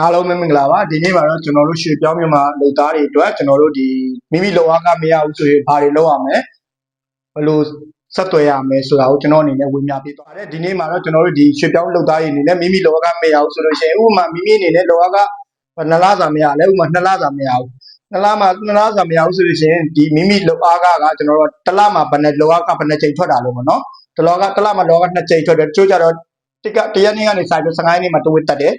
အားလုံးပဲမင်္ဂလာပါဒီနေ့မှာတော့ကျွန်တော်တို့ရွှေပြောင်းမြန်မာလူသားတွေအတွက်ကျွန်တော်တို့ဒီမိမိလောအားကမရဘူးဆိုရင်ဘာတွေလုပ်ရမလဲဘယ်လိုဆက်သွယ်ရမလဲဆိုတာကိုကျွန်တော်အနေနဲ့ဝေမျှပေးသွားတယ်ဒီနေ့မှာတော့ကျွန်တော်တို့ဒီရွှေပြောင်းလူသားတွေအနေနဲ့မိမိလောအားကမရဘူးဆိုလို့ရှိရင်ဥပမာမိမိအနေနဲ့လောအားကနှစ်လစာမရလဲဥပမာနှစ်လစာမရဘူးနှစ်လမှာနှစ်လစာမရဘူးဆိုလို့ရှိရင်ဒီမိမိလောအားကကကျွန်တော်တို့တစ်လမှာဘယ်နဲ့လောအားကဘယ်နဲ့ချိန်ထွက်တာလို့ပေါ့နော်တလောကတစ်လမှာလောကနှစ်ချိန်ထွက်တယ်တချို့ကြတော့တကတရက်နေ့ကနေစာပြီး15ရက်နေ့မှာတဝက်တက်တယ်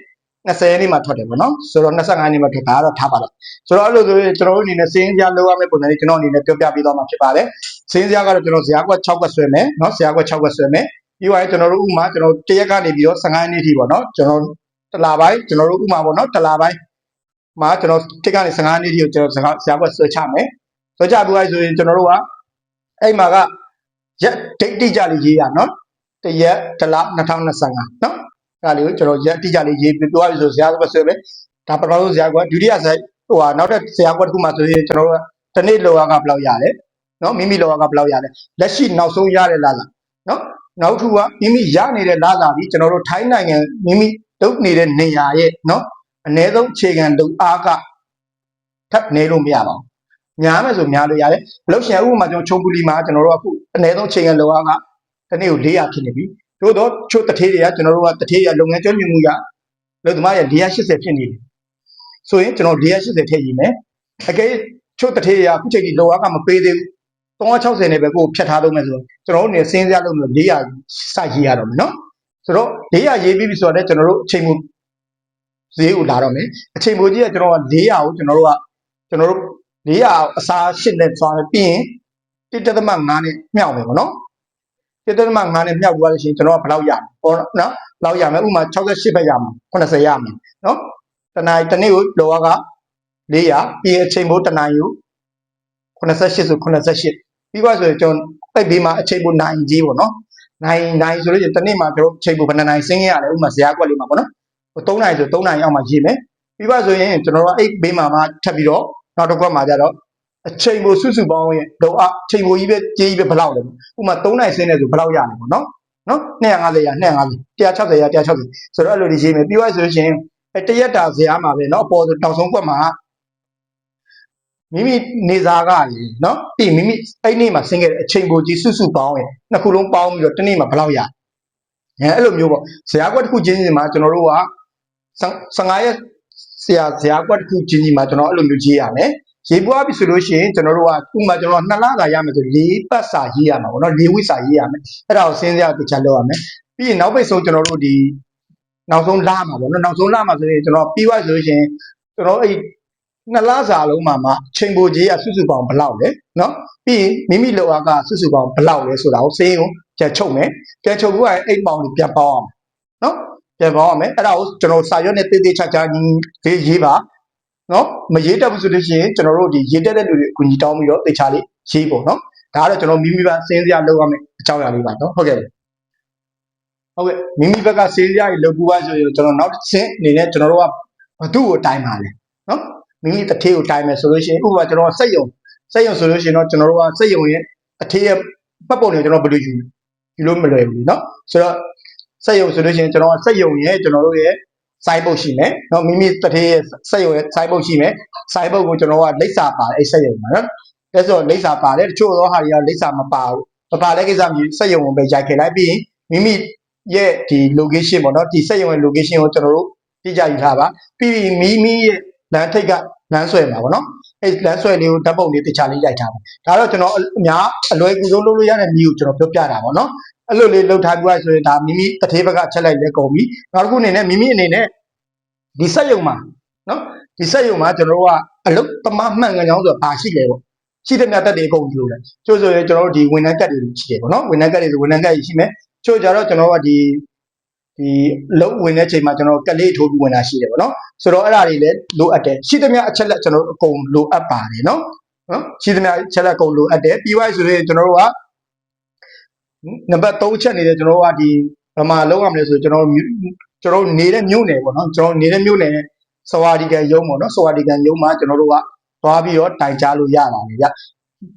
20ရက်နေ့မှာထွက်တယ်ပေါ့နော်ဆိုတော့25ရက်နေ့မှာထွက်တာကတော့ထားပါတော့ဆိုတော့အဲ့လိုဆိုရင်ကျွန်တော်တို့အနေနဲ့စင်းစရာလောက်ရမယ့်ပုံစံလေးကျွန်တော်အနေနဲ့ပြောပြပေးသွားမှာဖြစ်ပါတယ်စင်းစရာကတော့ကျွန်တော်ဇရာကွက်6ကွက်ဆွဲမယ်နော်ဇရာကွက်6ကွက်ဆွဲမယ်ပြီးသွားရင်ကျွန်တော်တို့ဥမာကျွန်တော်တရက်ကနေပြီးတော့15ရက်နေ့ထိပေါ့နော်ကျွန်တော်တလာပိုင်းကျွန်တော်တို့ဥမာပေါ့နော်တလာပိုင်းမှာကျွန်တော်တစ်ကနေ15ရက်နေ့ထိကိုကျွန်တော်ဇရာကွက်ဆွဲချမယ်ဆွဲချပြီးသွားဆိုရင်ကျွန်တော်တို့ကအဲ့မှာကရက်ဒိတ်တိကျလေးရေးရနော်တရက်တလ2025နော်အဲ့ ဒါလေးကိုကျွန်တော်ရက်တိကျလေးရေးပြသွားပြီဆိုဇာတ်ကွက်ဆွဲမယ်ဒါပထမဆုံးဇာတ်ကွက်ဒုတိယဇာတ်ဟိုဟာနောက်တစ်ဇာတ်ကွက်တစ်ခုမှဆိုရင်ကျွန်တော်တို့ကတစ်နေ့လောကဘယ်လောက်ရလဲနော်မိမိလောကဘယ်လောက်ရလဲလက်ရှိနောက်ဆုံးရတဲ့လစာနော်နောက်တစ်ခုကမိမိရနေတဲ့လစာပြီးကျွန်တော်တို့ထိုင်းနိုင်ငံမိမိတုပ်နေတဲ့နေရာရဲ့နော်အ ਨੇ ဆုံးအခြေခံလုပ်အားကထပ်နေလို့မရပါဘူးများမယ်ဆိုများလို့ရတယ်ဘလို့ရှင်ဥပမာကျွန်တော်ချုံပူလီမှာကျွန်တော်တို့ကအခုအ ਨੇ ဆုံးအခြေခံလုပ်အားကတစ်နေ့ကို400ဖြစ်နေပြီ တို့တော့ချို့တထေးတွေကကျွန်တော်တို့ကတထေးရလုပ်ငန်းကျွမ်းကျင်မှုရလုပ်သမားရ480ဖြစ်နေတယ်ဆိုရင်ကျွန်တော်480ထည့်ရည်မယ်အကယ်ချို့တထေးရအခုချိန်ကြီးလောကမပေးသေးဘူး360နဲ့ပဲကိုယ်ဖြတ်ထားလို့မယ်ဆိုကျွန်တော်တို့နေစင်းစရလို့မျိုး400စိုက်ရေးရတော့မယ်နော်ဆိုတော့400ရေးပြီးပြီဆိုတော့လည်းကျွန်တော်တို့အချိန်မူဈေးကိုလာတော့မယ်အချိန်မူကြီးကကျွန်တော်က400ကိုကျွန်တော်တို့ကကျွန်တော်တို့400အစား8နဲ့သွားမယ်ပြီးရင်1.5နဲ့မြောက်မယ်ပေါ့နော် ပြတ်သမ9နဲ့မြောက်သွားလို့ရှိရင်ကျွန်တော်ကဘယ်လောက်ရမလဲပေါ့နော်ဘယ်လောက်ရမလဲဥပမာ68ပဲရမှာ80ရမှာနော်တနင်္လာတနေ့ကိုလောက400ပြီးအချိန်မိုးတနင်္လာကို88ဆို88ပြီးသွားဆိုရင်ကျွန်တော်အဲ့ဘေးမှာအချိန်မိုး9ကြီးပေါ့နော်9 9ဆိုလို့ရှိရင်တနေ့မှာကျွန်တော်အချိန်မိုးဘယ်နှစ်နိုင်စင်းရလဲဥပမာဇရာကွက်လေးမှာပေါ့နော်ဟို3နိုင်ဆို3နိုင်အောင်မှရေးမယ်ပြီးသွားဆိုရင်ကျွန်တော်တို့အဲ့ဘေးမှာမှထပ်ပြီးတော့နောက်တစ်ခွက်မှာကြတော့ အချိန်မိုးစုစုပေါင်းရဲ့တော့အချိန်မိုးကြီးပဲကြေးကြီးပဲဘယ်လောက်လဲ ဥပမာ3နိုင်စင်းနေဆိုဘယ်လောက်ရလဲပေါ့နော်နော်250ရ250 160ရ160ဆိုတော့အဲ့လိုဒီရေးမယ်ပြီးသွားဆိုလို့ရှိရင်အဲတရက်တာဇရာမှာပဲเนาะအပေါ်ဆိုတောင်ဆုံးကွက်မှာမိမိနေစားကရေเนาะပြီးမိမိအဲ့နေ့မှာဆင်းခဲ့တဲ့အချိန်ကိုကြီးစုစုပေါင်းရဲ့နှစ်ခုလုံးပေါင်းပြီးတော့တစ်နေ့မှာဘယ်လောက်ရအဲအဲ့လိုမျိုးပေါ့ဇရာကွက်တစ်ခုချင်းချင်းမှာကျွန်တော်တို့က15ရက်ဆရာဇရာကွက်တစ်ခုချင်းချင်းမှာကျွန်တော်အဲ့လိုမျိုးရေးရမယ် ရေးပွားပြီဆိုလို့ရှိရင်ကျွန်တော်တို့ကဥပမာကျွန်တော်နှစ်လစာရမယ်ဆို၄ပတ်စာရေးရမှာပေါ့နော်၄ဝိစာရေးရမယ်အဲ့ဒါကိုစဉ်းစားတခြားလုပ်ရမယ်ပြီးရင်နောက်ပိတ်ဆုံးကျွန်တော်တို့ဒီနောက်ဆုံးလမှာပေါ့နော်နောက်ဆုံးလမှာဆိုရင်ကျွန်တော်ပြီးသွားဆိုလို့ရှိရင်ကျွန်တော်အဲ့နှစ်လစာလုံးမှာမှချိန်ပိုကြီးကစုစုပေါင်းဘယ်လောက်လဲနော်ပြီးရင်မိမိလောကစုစုပေါင်းဘယ်လောက်လဲဆိုတာကိုစေးကိုကြက်ချုပ်မယ်ကြက်ချုပ်ပြီးရင်အိတ်ပေါင်းကိုပြန်ပေါင်းအောင်နော်ပြန်ပေါင်းအောင်မယ်အဲ့ဒါကိုကျွန်တော်စာရွက်နဲ့တေးသေးချာချာညီရေးပါ နော်မရေးတတ်ဘူးဆိုလို့ရှိရင်ကျွန်တော်တို့ဒီရေးတတ်တဲ့လူတွေအကူအညီတောင်းပြီးတော့တေချာလေးရေးပေါ့နော်ဒါကတော့ကျွန်တော်မိမိဘက်စင်းစရာလုပ်ရမယ်အကြောင်းအရာလေးပါနော်ဟုတ်ကဲ့ဟုတ်ကဲ့မိမိဘက်ကစင်းစရာကြီးလုပ်ပူပါဆိုရင်ကျွန်တော်နောက်တစ်ဆင့်အနေနဲ့ကျွန်တော်တို့ကဘသူ့ကိုတိုင်ပါလဲနော်မိမိတစ်ထေးကိုတိုင်မယ်ဆိုလို့ရှိရင်ဥပမာကျွန်တော်စက်ယုံစက်ယုံဆိုလို့ရှိရင်တော့ကျွန်တော်တို့ကစက်ယုံရဲ့အထေးရဲ့ပတ်ပုံတွေကျွန်တော်ဘယ်လိုယူယူလို့မလွယ်ဘူးနော်ဆိုတော့စက်ယုံဆိုလို့ရှိရင်ကျွန်တော်ကစက်ယုံရဲ့ကျွန်တော်တို့ရဲ့ စိုင်းပုတ်ရှိမယ်နော်မိမိတထေးရဲ့စက်ရုံရဲ့စိုင်းပုတ်ရှိမယ်စိုင်းပုတ်ကိုကျွန်တော်ကလိပ်စာပါတယ်အဲ့စက်ရုံမှာနော်ဒါဆိုလိပ်စာပါတယ်တချို့သောဟာတွေကလိပ်စာမပါဘူးမပါတဲ့ကိစ္စမျိုးစက်ရုံကိုပဲရိုက်ခဲ့လိုက်ပြီးမိမိရဲ့ဒီ location ပေါ့နော်ဒီစက်ရုံရဲ့ location ကိုကျွန်တော်တို့တိကျယူထားပါပြီးပြီးမိမိရဲ့လမ်းထိပ်ကလမ်းဆွဲမှာပေါ့နော် အဲ့လမ်းဆွဲလေးကိုဓာတ်ပုံလေးတခြားလေးရိုက်ထားပါဒါတော့ကျွန်တော်အများအလွယ်ကူဆုံးလုပ်လို့ရတဲ့မျိုးကိုကျွန်တော်ပြောပြတာပေါ့နော်အဲ့လိုလေးလှုပ်ထားပြီးဆိုရင်ဒါမိမိတစ်ထေးဘက်ကချက်လိုက်လဲကုန်ပြီနောက်တစ်ခုအနေနဲ့မိမိအနေနဲ့ဒီစက်ယုံမှာနော်ဒီစက်ယုံမှာကျွန်တော်တို့ကအလုတ်သမားမှန်ကန်ကြောင်းဆိုတာဘာရှိလဲပေါ့ရှိတဲ့မြတ်တက်တွေအကုန်ယူတယ်ကျို့ဆိုရင်ကျွန်တော်တို့ဒီဝန်ထမ်းကတ်တွေရှိတယ်ပေါ့နော်ဝန်ထမ်းကတ်တွေဆိုဝန်ထမ်းကတ်ကြီးရှိမယ်ကျို့ကြတော့ကျွန်တော်တို့ကဒီ ဒီလုံးဝင်တဲ့ချိန်မှာကျွန်တော်ကလေးထိုးပြီးဝင်တာရှိတယ်ပေါ့နော်ဆိုတော့အဲ့ဒါတွေလည်းလိုအပ်တယ်ရှိသမျှအချက်လက်ကျွန်တော်တို့အကုန်လိုအပ်ပါတယ်နော်နော်ရှိသမျှအချက်လက်အကုန်လိုအပ်တယ်ပြီးသွားဆိုရင်ကျွန်တော်တို့ကနံပါတ်3ချက်နေတယ်ကျွန်တော်တို့ကဒီဘယ်မှာလောက်ရမလဲဆိုကျွန်တော်တို့ကျွန်တော်တို့နေတဲ့မြို့နယ်ပေါ့နော်ကျွန်တော်နေတဲ့မြို့နယ်စဝါဒီကန်ရုံးပေါ့နော်စဝါဒီကန်ရုံးမှာကျွန်တော်တို့ကသွားပြီးတော့တိုင်ကြားလို့ရတာလေဗျ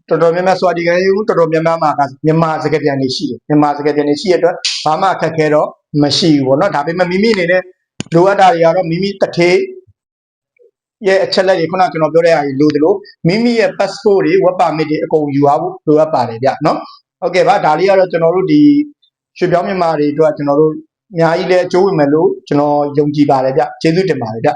တော်တော်များများစဝါဒီကန်ရုံးတော်တော်များများမှာကမြန်မာစကားပြန်နေရှိတယ်မြန်မာစကားပြန်နေရှိရတဲ့အတွက်ဘာမှအခက်ခဲတော့မရှိဘူးပေါ့နော်ဒါပေမဲ့မိမိအနေနဲ့လိုအပ်တာတွေကတော့မိမိတထေးရဲ့အချက်လက်တွေခုနကကျွန်တော်ပြောတဲ့အရာတွေလိုသလိုမိမိရဲ့ passport တွေ work permit တွေအကုန်ယူရဖို့လိုအပ်ပါတယ်ဗျနော်ဟုတ်ကဲ့ပါဒါလေးကတော့ကျွန်တော်တို့ဒီရွှေပြောင်းမြန်မာတွေအတွက်ကျွန်တော်တို့အများကြီးလည်းအကျိုးဝင်မယ်လို့ကျွန်တော်ယုံကြည်ပါတယ်ဗျကျေးဇူးတင်ပါတယ်ဗျ